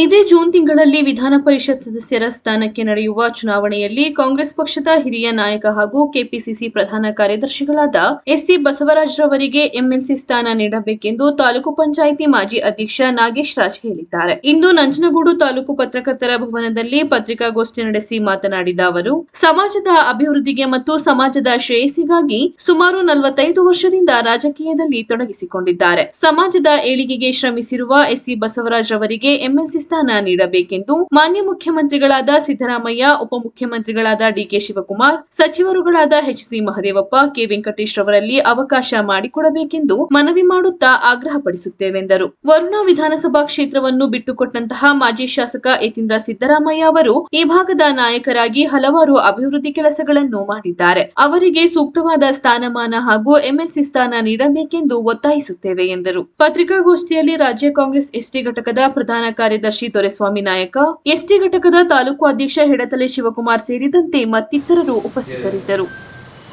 ಇದೇ ಜೂನ್ ತಿಂಗಳಲ್ಲಿ ವಿಧಾನ ಪರಿಷತ್ ಸದಸ್ಯರ ಸ್ಥಾನಕ್ಕೆ ನಡೆಯುವ ಚುನಾವಣೆಯಲ್ಲಿ ಕಾಂಗ್ರೆಸ್ ಪಕ್ಷದ ಹಿರಿಯ ನಾಯಕ ಹಾಗೂ ಕೆಪಿಸಿಸಿ ಪ್ರಧಾನ ಕಾರ್ಯದರ್ಶಿಗಳಾದ ಎಸ್ಸಿ ಬಸವರಾಜ್ರವರಿಗೆ ಎಂಎಲ್ಸಿ ಸ್ಥಾನ ನೀಡಬೇಕೆಂದು ತಾಲೂಕು ಪಂಚಾಯಿತಿ ಮಾಜಿ ಅಧ್ಯಕ್ಷ ನಾಗೇಶ್ ರಾಜ್ ಹೇಳಿದ್ದಾರೆ. ಇಂದು ನಂಜನಗೂಡು ತಾಲೂಕು ಪತ್ರಕರ್ತರ ಭವನದಲ್ಲಿ ಪತ್ರಿಕಾಗೋಷ್ಠಿ ನಡೆಸಿ ಮಾತನಾಡಿದ ಅವರು, ಸಮಾಜದ ಅಭಿವೃದ್ಧಿಗೆ ಮತ್ತು ಸಮಾಜದ ಶ್ರೇಯಸ್ಸಿಗಾಗಿ ಸುಮಾರು ನಲವತ್ತೈದು ವರ್ಷದಿಂದ ರಾಜಕೀಯದಲ್ಲಿ ತೊಡಗಿಸಿಕೊಂಡಿದ್ದಾರೆ. ಸಮಾಜದ ಏಳಿಗೆಗೆ ಶ್ರಮಿಸಿರುವ ಎಸ್ಸಿ ಬಸವರಾಜ್ ಅವರಿಗೆ ಎಂಎಲ್ಸಿ ಸ್ಥಾನ ನೀಡಬೇಕೆಂದು ಮಾನ್ಯ ಮುಖ್ಯಮಂತ್ರಿಗಳಾದ ಸಿದ್ದರಾಮಯ್ಯ, ಉಪಮುಖ್ಯಮಂತ್ರಿಗಳಾದ DK Shivakumar, ಸಚಿವರುಗಳಾದ H C Mahadevappa, K. Venkatesh ರವರಲ್ಲಿ ಅವಕಾಶ ಮಾಡಿಕೊಡಬೇಕೆಂದು ಮನವಿ ಮಾಡುತ್ತಾ ಆಗ್ರಹಪಡಿಸುತ್ತೇವೆಂದರು. ವರುಣಾ ವಿಧಾನಸಭಾ ಕ್ಷೇತ್ರವನ್ನು ಬಿಟ್ಟುಕೊಟ್ಟಂತಹ ಮಾಜಿ ಶಾಸಕ ಯತೀಂದ್ರ ಸಿದ್ದರಾಮಯ್ಯ ಅವರು ಈ ಭಾಗದ ನಾಯಕರಾಗಿ ಹಲವಾರು ಅಭಿವೃದ್ಧಿ ಕೆಲಸಗಳನ್ನು ಮಾಡಿದ್ದಾರೆ. ಅವರಿಗೆ ಸೂಕ್ತವಾದ ಸ್ಥಾನಮಾನ ಹಾಗೂ ಎಂಎಲ್ಸಿ ಸ್ಥಾನ ನೀಡಬೇಕೆಂದು ಒತ್ತಾಯಿಸುತ್ತೇವೆ ಎಂದರು. ಪತ್ರಿಕಾಗೋಷ್ಠಿಯಲ್ಲಿ ರಾಜ್ಯ ಕಾಂಗ್ರೆಸ್ ಎಸ್ಟಿ ಘಟಕದ ಪ್ರಧಾನ ಕಾರ್ಯದರ್ಶಿ ದೊರೆಸ್ವಾಮಿ ನಾಯಕ, ಎಸ್ಟಿ ಘಟಕದ ತಾಲೂಕು ಅಧ್ಯಕ್ಷ ಹೆಡತಲೆ ಶಿವಕುಮಾರ್ ಸೇರಿದಂತೆ ಮತ್ತಿತರರು ಉಪಸ್ಥಿತರಿದ್ದರು.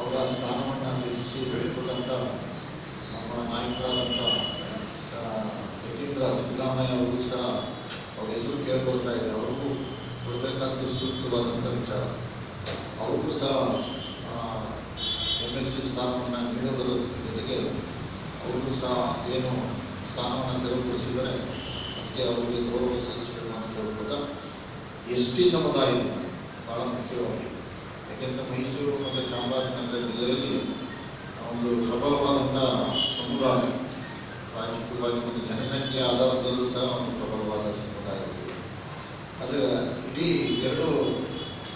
ಅವರ ಸ್ಥಾನವನ್ನು ಅವ್ರ ಜೊತೆಗೆ ಅವ್ರಿಗೂ ಸಹ ಏನು ಸ್ಥಾನವನ್ನು ತೆರವುಗೊಳಿಸಿದರೆ ಅದಕ್ಕೆ ಅವರಿಗೆ ಗೌರವ ಸಲ್ಲಿಸಬೇಕು ಅಂತ ಕೇಳ್ಬೋದ ಎಸ್ ಟಿ ಸಮುದಾಯದಿಂದ ಭಾಳ ಮುಖ್ಯವಾಗಿ, ಯಾಕೆಂದರೆ ಮೈಸೂರು ಮತ್ತು ಚಾಮರಾಜನಗರ ಜಿಲ್ಲೆಯಲ್ಲಿ ಒಂದು ಪ್ರಬಲವಾದಂಥ ಸಮುದಾಯ, ರಾಜಕೀಯವಾಗಿ ಮತ್ತು ಜನಸಂಖ್ಯೆಯ ಆಧಾರದಲ್ಲೂ ಸಹ ಒಂದು ಪ್ರಬಲವಾದ ಸಮುದಾಯ ಇದೆ. ಆದರೆ ಇಡೀ ಎರಡು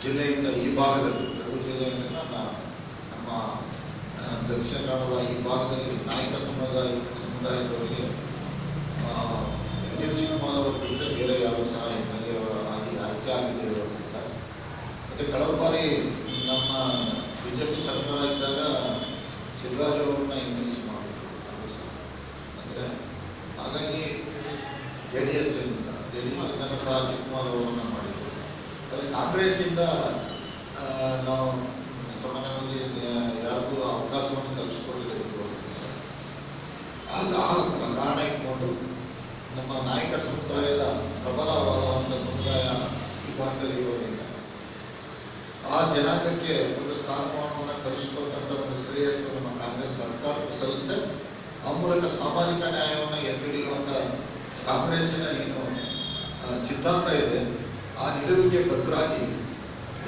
ಜಿಲ್ಲೆಯಿಂದ ಈ ಭಾಗದಲ್ಲಿ, ಎರಡು ಜಿಲ್ಲೆಯಿಂದ ನಮ್ಮ ನಮ್ಮ ದಕ್ಷಿಣ ಕನ್ನಡದ ಈ ಭಾಗದಲ್ಲಿ ನಾಯಕ ಸಮುದಾಯ ಸಮುದಾಯದವರಿಗೆ ಎನ್ ಎಲ್ ಚಿಕ್ಕಮಾಲ್ ಅವರು ಬಿಟ್ಟರೆ ಬೇರೆ ಯಾರು ಸಹ ಎಂ ಎಲ್ ಎ ಆಗಿ ಆಯ್ಕೆ ಆಗದೆ ಇರೋದ್ರಿಂದ ಮತ್ತು ಕಳೆದ ಬಾರಿ ನಮ್ಮ ಬಿ ಜೆ ಪಿ ಸರ್ಕಾರ ಇದ್ದಾಗ ಸಿದ್ದರಾಜ್ ಅವರನ್ನ ಇಂಗ್ಲೀಷ್ ಮಾಡಿದ್ರು. ಅಂದರೆ ಹಾಗಾಗಿ ಜೆ ಡಿ ಎಸ್ ಇಂದ ಜೆ ಡಿ ಎಸ್ ಸರ್ಕಾರ ಸಹ ಚಿಕ್ಕಮಾಲ್ ಅವರನ್ನು ಮಾಡಿದ್ರು ಆದರೆ ಕಾಂಗ್ರೆಸ್ಸಿಂದ ಇಂದ ನಾವು ಸಾಮಾನ್ಯವಾಗಿ ಯಾರಿಗೂ ಅವಕಾಶವನ್ನು ಕಲ್ಪಿಸ್ಕೊಂಡಿಲ್ಲ ಅದು ಆ ಕಾರಣ ಇಟ್ಕೊಂಡು ನಮ್ಮ ನಾಯಕ ಸಮುದಾಯದ ಪ್ರಬಲವಾದ ಸಮುದಾಯ ಈ ಭಾಗದಲ್ಲಿ ಆ ಜನಾಂಗಕ್ಕೆ ಒಂದು ಸ್ಥಾನಮಾನವನ್ನು ಕಲ್ಪಿಸಿಕೊಟ್ಟಂಥ ಒಂದು ಶ್ರೇಯಸ್ಸು ನಮ್ಮ ಕಾಂಗ್ರೆಸ್ ಸರ್ಕಾರಕ್ಕೂ ಸಲ್ಲುತ್ತೆ ಆ ಮೂಲಕ ಸಾಮಾಜಿಕ ನ್ಯಾಯವನ್ನು ಎತ್ತಿಡಿಯುವಂಥ ಕಾಂಗ್ರೆಸ್ಸಿನ ಏನು ಸಿದ್ಧಾಂತ ಇದೆ, ಆ ನಿಲುವಿಗೆ ಬದ್ಧರಾಗಿ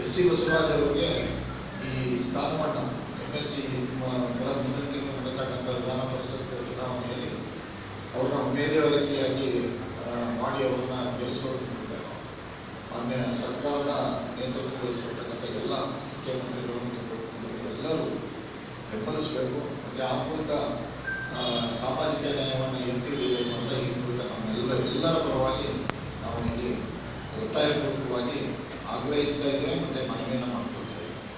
ಎಸ್ ಸಿ ಬಸವರಾಜ್ ಅವರಿಗೆ ಈ ಸ್ಥಾನಮಾನ ಎಂ ಎಲ್ ಸಿ ಮುಂದಿನ ತಿಂಗಳು ನಡೀತಕ್ಕಂಥ ವಿಧಾನ ಪರಿಷತ್ ಚುನಾವಣೆಯಲ್ಲಿ ಅವ್ರನ್ನ ಮೇಲೆಯವರಿಕೆಯಾಗಿ ಮಾಡಿ ಅವ್ರನ್ನ ಗೆಲ್ಲಿಸೋದು ಸರ್ಕಾರದ ನೇತೃತ್ವ ವಹಿಸಿರ್ತಕ್ಕಂಥ ಎಲ್ಲ ಮುಖ್ಯಮಂತ್ರಿಗಳು ಮತ್ತು ಎಲ್ಲರೂ ಬೆಂಬಲಿಸಬೇಕು. ಮತ್ತು ಆ ಮೂಲಕ ಸಾಮಾಜಿಕ ನ್ಯಾಯವನ್ನು ಎತ್ತಿ ಹಿಡಿಯಬೇಕು ಅಂತ ಈ ಮೂಲಕ ನಮ್ಮೆಲ್ಲ, ಎಲ್ಲರ ಪರವಾಗಿ ನಾವು ಇಲ್ಲಿ ಒತ್ತಾಯಪೂರ್ವಕವಾಗಿ ಆಗ್ರಹಿಸ್ತಾ ಇದ್ದೇವೆ. ಮತ್ತು ಮನವಿಯನ್ನು ಮಾಡ್ತೀವಿ.